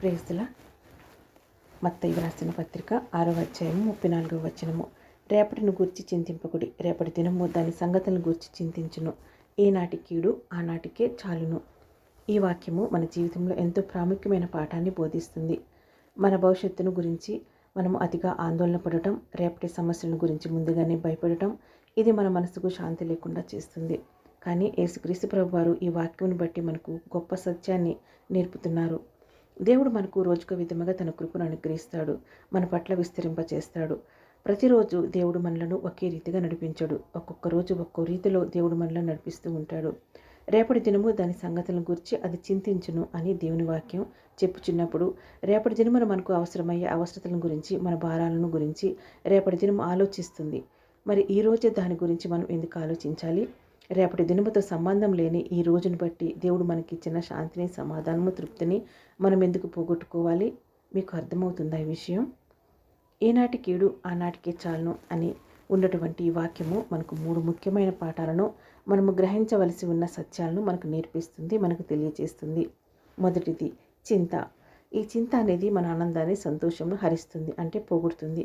ప్రేస్తుల మత్తయ్య వ్రాసిన పత్రిక ఆరో అధ్యాయము ముప్పై నాలుగవ వచనము. రేపటిని గూర్చి చింతింపకుడి. రేపటి దినము దాని సంగతులను గూర్చి చింతించును. ఈనాటి కీడు ఆనాటికే చాలును. ఈ వాక్యము మన జీవితంలో ఎంతో ప్రాముఖ్యమైన పాఠాన్ని బోధిస్తుంది. మన భవిష్యత్తును గురించి మనము అతిగా ఆందోళన పడటం రేపటి సమస్యలను గురించి ముందుగానే భయపడటం ఇది మన మనసుకు శాంతి లేకుండా చేస్తుంది. కానీ యేసుక్రీస్తు ప్రభు వారు ఈ వాక్యం బట్టి మనకు గొప్ప సత్యాన్ని నేర్పుతున్నారు. దేవుడు మనకు రోజుకు విధముగా తన కృపను అనుగ్రహిస్తాడు మన పట్ల విస్తరింపచేస్తాడు. ప్రతిరోజు దేవుడు మనలను ఒకే రీతిగా నడిపించాడు. ఒక్కొక్క రోజు ఒక్కో రీతిలో దేవుడు మనలను నడిపిస్తూ ఉంటాడు. రేపటి దినము దాని సంగతులను గురించి అది చింతించును అని దేవుని వాక్యం చెప్పుచున్నప్పుడు రేపటి దినమున మనకు అవసరమయ్యే అవసరతలను గురించి మన భారాలను గురించి రేపటి దినం ఆలోచిస్తుంది. మరి ఈ రోజే దాని గురించి మనం ఎందుకు ఆలోచించాలి? రేపటి దినముతో సంబంధం లేని ఈ రోజును బట్టి దేవుడు మనకి ఇచ్చిన శాంతిని సమాధానము తృప్తిని మనం ఎందుకు పోగొట్టుకోవాలి? మీకు అర్థమవుతుందా ఈ విషయం? ఈనాటి కీడు ఆనాటికే చాలును అని ఉన్నటువంటి ఈ వాక్యము మనకు మూడు ముఖ్యమైన పాఠాలను మనము గ్రహించవలసి ఉన్న సత్యాలను మనకు నేర్పిస్తుంది మనకు తెలియజేస్తుంది. మొదటిది చింత. ఈ చింత అనేది మన ఆనందాన్ని సంతోషంలో హరిస్తుంది అంటే పోగొడుతుంది.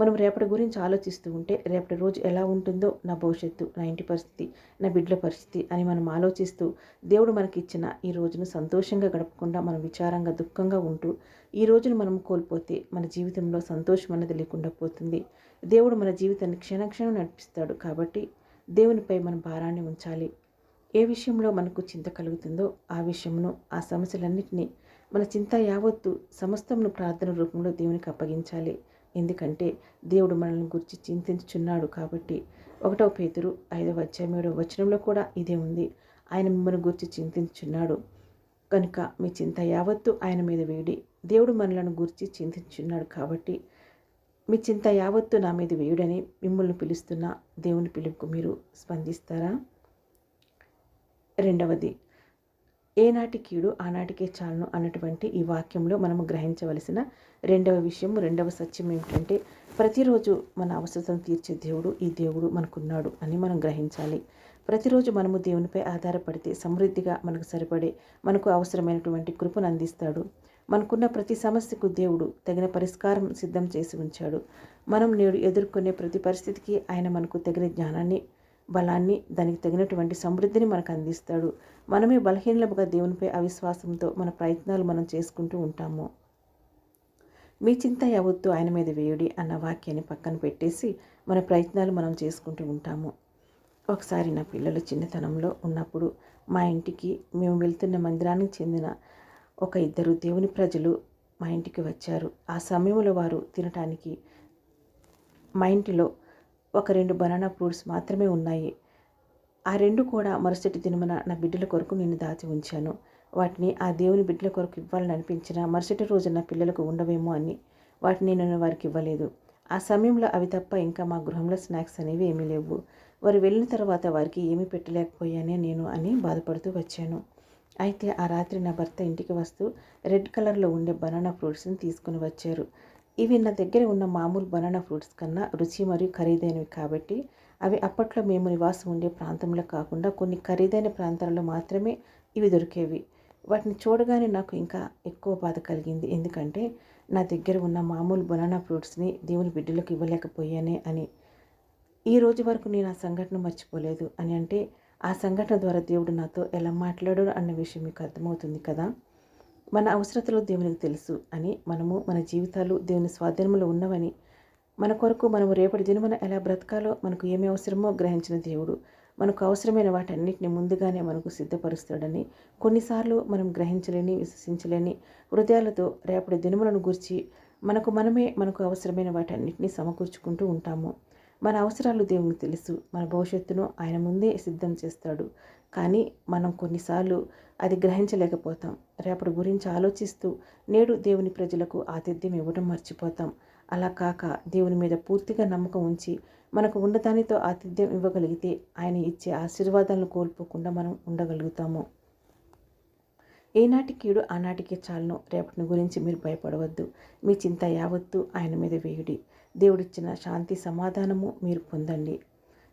మనం రేపటి గురించి ఆలోచిస్తూ ఉంటే రేపటి రోజు ఎలా ఉంటుందో నా భవిష్యత్తు నా ఇంటి పరిస్థితి నా బిడ్డల పరిస్థితి అని మనం ఆలోచిస్తూ దేవుడు మనకి ఇచ్చిన ఈ రోజును సంతోషంగా గడపకుండా మనం విచారంగా దుఃఖంగా ఉంటూ ఈ రోజును మనం కోల్పోతే మన జీవితంలో సంతోషం అన్నది లేకుండా పోతుంది. దేవుడు మన జీవితాన్ని క్షణక్షణం నడిపిస్తాడు కాబట్టి దేవునిపై మన భారాన్ని ఉంచాలి. ఏ విషయంలో మనకు చింత కలుగుతుందో ఆ విషయమును ఆ సమస్యలన్నింటినీ మన చింత యావత్తు సమస్తమును ప్రార్థన రూపంలో దేవునికి అప్పగించాలి. ఎందుకంటే దేవుడు మనల్ని గురించి చింతించుచున్నాడు కాబట్టి. ఒకటవ పేతురు ఐదవ అధ్యాయం ఏడవ వచనంలో కూడా ఇదే ఉంది. ఆయన మిమ్మల్ని గురించి చింతించున్నాడు కనుక మీ చింత యావత్తు ఆయన మీద వేడి. దేవుడు మనలను గురించి చింతించున్నాడు కాబట్టి. మీ చింత యావత్తు నా మీద వేయుడని మిమ్మల్ని పిలుస్తున్న దేవుని పిలుపుకు మీరు స్పందిస్తారా? రెండవది ఏనాటి కీడు ఆనాటికే చాలును అన్నటువంటి ఈ వాక్యంలో మనము గ్రహించవలసిన రెండవ విషయం రెండవ సత్యం ఏమిటంటే ప్రతిరోజు మన అవసరతను తీర్చే దేవుడు ఈ దేవుడు మనకున్నాడు అని మనం గ్రహించాలి. ప్రతిరోజు మనము దేవునిపై ఆధారపడితే సమృద్ధిగా మనకు సరిపడే మనకు అవసరమైనటువంటి కృపను అందిస్తాడు. మనకున్న ప్రతి సమస్యకు దేవుడు తగిన పరిష్కారం సిద్ధం చేసి ఉంచాడు. మనం నేడు ఎదుర్కొనే ప్రతి పరిస్థితికి ఆయన మనకు తగిన జ్ఞానాన్ని బలాన్ని దానికి తగినటువంటి సమృద్ధిని మనకు అందిస్తాడు. మనమే బలహీనలుగా దేవునిపై అవిశ్వాసంతో మన ప్రయత్నాలు మనం చేసుకుంటూ ఉంటాము. మీ చింత యావత్తు ఆయన మీద వేయుడి అన్న వాక్యాన్ని పక్కన పెట్టేసి మన ప్రయత్నాలు మనం చేసుకుంటూ ఉంటాము. ఒకసారి నా పిల్లలు చిన్నతనంలో ఉన్నప్పుడు మా ఇంటికి మేము వెళ్తున్న మందిరానికి చెందిన ఒక ఇద్దరు దేవుని ప్రజలు మా ఇంటికి వచ్చారు. ఆ సమయంలో వారు తినటానికి మా ఇంటిలో ఒక రెండు బనానా ఫ్రూట్స్ మాత్రమే ఉన్నాయి. ఆ రెండు కూడా మరుసటి దినమున నా బిడ్డల కొరకు నేను దాచి ఉంచాను. వాటిని ఆ దేవుని బిడ్డల కొరకు ఇవ్వాలని అనిపించిన మరుసటి రోజు నా పిల్లలకు ఉండవేమో అని వాటిని నేను వారికి ఇవ్వలేదు. ఆ సమయంలో అవి తప్ప ఇంకా మా గృహంలో స్నాక్స్ అనేవి ఏమీ లేవు. వారు వెళ్ళిన తర్వాత వారికి ఏమీ పెట్టలేకపోయానే నేను అని బాధపడుతూ వచ్చాను. అయితే ఆ రాత్రి నా భర్త ఇంటికి వస్తూ రెడ్ కలర్లో ఉండే బనానా ఫ్రూట్స్ని తీసుకుని వచ్చారు. ఇవి నా దగ్గర ఉన్న మామూలు బనానా ఫ్రూట్స్ కన్నా రుచి మరియు ఖరీదైనవి కాబట్టి అవి అప్పట్లో మేము నివాసం ఉండే ప్రాంతంలో కాకుండా కొన్ని ఖరీదైన ప్రాంతాలలో మాత్రమే ఇవి దొరికేవి. వాటిని చూడగానే నాకు ఇంకా ఎక్కువ బాధ కలిగింది. ఎందుకంటే నా దగ్గర ఉన్న మామూలు బనానా ఫ్రూట్స్ని దేవుని బిడ్డలకు ఇవ్వలేకపోయానే అని. ఈ రోజు వరకు నేను ఆ సంఘటన మర్చిపోలేదు అని అంటే ఆ సంఘటన ద్వారా దేవుడు నాతో ఎలా మాట్లాడాడు అన్న విషయం మీకు అర్థమవుతుంది కదా? మన అవసరతలు దేవునికి తెలుసు అని మనము మన జీవితాలు దేవుని స్వాధీనంలో ఉన్నవని మన కొరకు మనము రేపటి దినమున ఎలా బ్రతకాలో మనకు ఏమి అవసరమో గ్రహించిన దేవుడు. మనకు అవసరమైన వాటన్నిటిని ముందుగానే మనకు సిద్ధపరుస్తాడని కొన్నిసార్లు మనం గ్రహించలేని విశ్వసించలేని హృదయాలతో రేపటి దినములను గురించి మనకు మనమే మనకు అవసరమైన వాటన్నిటిని సమకూర్చుకుంటూ ఉంటాము. మన అవసరాలు దేవునికి తెలుసు. మన భవిష్యత్తును ఆయన ముందే సిద్ధం చేస్తాడు. కానీ మనం కొన్నిసార్లు అది గ్రహించలేకపోతాం. రేపటి గురించి ఆలోచిస్తూ నేడు దేవుని ప్రజలకు ఆతిథ్యం ఇవ్వడం మర్చిపోతాం. అలా కాక దేవుని మీద పూర్తిగా నమ్మకం ఉంచి మనకు ఉన్నదానితో ఆతిథ్యం ఇవ్వగలిగితే ఆయన ఇచ్చే ఆశీర్వాదాలను కోల్పోకుండా మనం ఉండగలుగుతాము. ఏనాటి కీడు ఆనాటికే చాలను. రేపటిని గురించి మీరు భయపడవద్దు. మీ చింత యావత్తు ఆయన మీద వేయుడి. దేవుడిచ్చిన శాంతి సమాధానము మీరు పొందండి.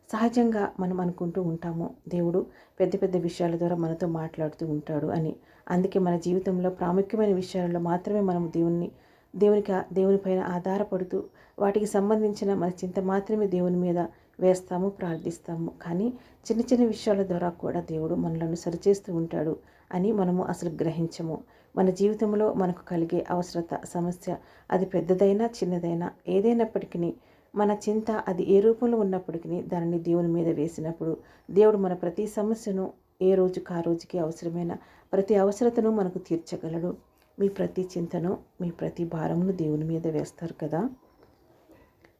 సహజంగా మనం అనుకుంటూ ఉంటాము దేవుడు పెద్ద పెద్ద విషయాల ద్వారా మనతో మాట్లాడుతూ ఉంటాడు అని. అందుకే మన జీవితంలో ప్రాముఖ్యమైన విషయాలలో మాత్రమే మనం దేవుణ్ణి దేవునికి దేవునిపైన ఆధారపడుతూ వాటికి సంబంధించిన మన చింత మాత్రమే దేవుని మీద వేస్తాము ప్రార్థిస్తాము. కానీ చిన్న చిన్న విషయాల ద్వారా కూడా దేవుడు మనలను సరిచేస్తూ ఉంటాడు అని మనము అసలు గ్రహించము. మన జీవితంలో మనకు కలిగే అవసరత సమస్య అది పెద్దదైనా చిన్నదైనా ఏదైనప్పటికీ మన చింత అది ఏ రూపంలో ఉన్నప్పటికీ దానిని దేవుని మీద వేసినప్పుడు దేవుడు మన ప్రతి సమస్యను ఏ రోజుకు ఆ రోజుకి అవసరమైన ప్రతి అవసరతను మనకు తీర్చగలడు. మీ ప్రతి చింతను మీ ప్రతి భారమును దేవుని మీద వేస్తారు కదా.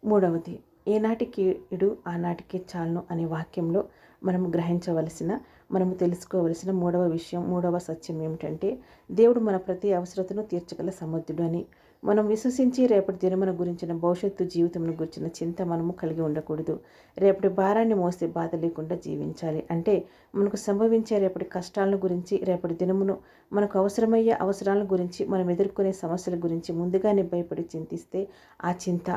మూడవది ఏనాటికి ఇడు ఆనాటికే చాలును అనే వాక్యంలో మనం గ్రహించవలసిన మనము తెలుసుకోవలసిన మూడవ విషయం మూడవ సత్యం ఏమిటంటే దేవుడు మన ప్రతి అవసరతను తీర్చగల సమర్థుడు అని. మనం విశ్వసించి రేపటి దినమున గురించిన భవిష్యత్తు జీవితంను గురించిన చింత మనము కలిగి ఉండకూడదు. రేపటి భారాన్ని మోస్తే బాధ లేకుండా జీవించాలి. అంటే మనకు సంభవించే రేపటి కష్టాలను గురించి రేపటి దినమును మనకు అవసరమయ్యే అవసరాల గురించి మనం ఎదుర్కొనే సమస్యల గురించి ముందుగానే భయపడి చింతిస్తే ఆ చింత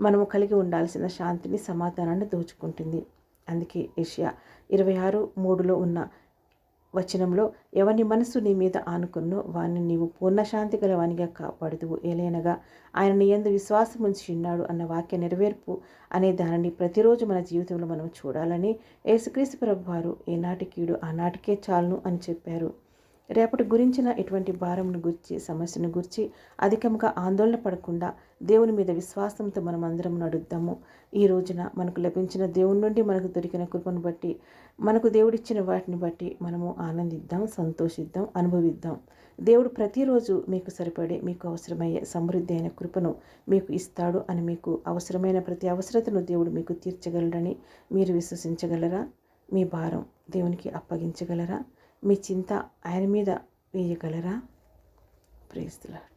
మనము కలిగి ఉండాల్సిన శాంతిని సమాధానాన్ని దోచుకుంటుంది. అందుకే ఏషియా ఇరవై ఆరు మూడులో ఉన్న వచనంలో ఎవని మనసు నీ మీద ఆనుకున్నో వారిని నీవు పూర్ణశాంతి గల వానిగా కాపాడుదువు ఏలైనగా ఆయన నీ ఎందు విశ్వాసం ఉంచి ఉన్నాడు అన్న వాక్య నెరవేర్పు అనే దానిని ప్రతిరోజు మన జీవితంలో మనం చూడాలని యేసుక్రీస్తు ప్రభు వారు ఏనాటికీడు ఆనాటికే చాలును అని చెప్పారు. రేపటి గురించిన ఎటువంటి భారంను గురించి సమస్యను గురించి అధికంగా ఆందోళన పడకుండా దేవుని మీద విశ్వాసంతో మనం అందరం నడుద్దాము. ఈ రోజున మనకు లభించిన దేవుని నుండి మనకు దొరికిన కృపను బట్టి మనకు దేవుడిచ్చిన వాటిని బట్టి మనము ఆనందిద్దాం సంతోషిద్దాం అనుభవిద్దాం. దేవుడు ప్రతిరోజు మీకు సరిపడే మీకు అవసరమయ్యే సమృద్ధి అయిన కృపను మీకు ఇస్తాడు అని మీకు అవసరమైన ప్రతి అవసరతను దేవుడు మీకు తీర్చగలడని మీరు విశ్వసించగలరా? మీ భారం దేవునికి అప్పగించగలరా? మీ చింత ఆయన మీద వేయగలరా? ప్రేస్తులాడు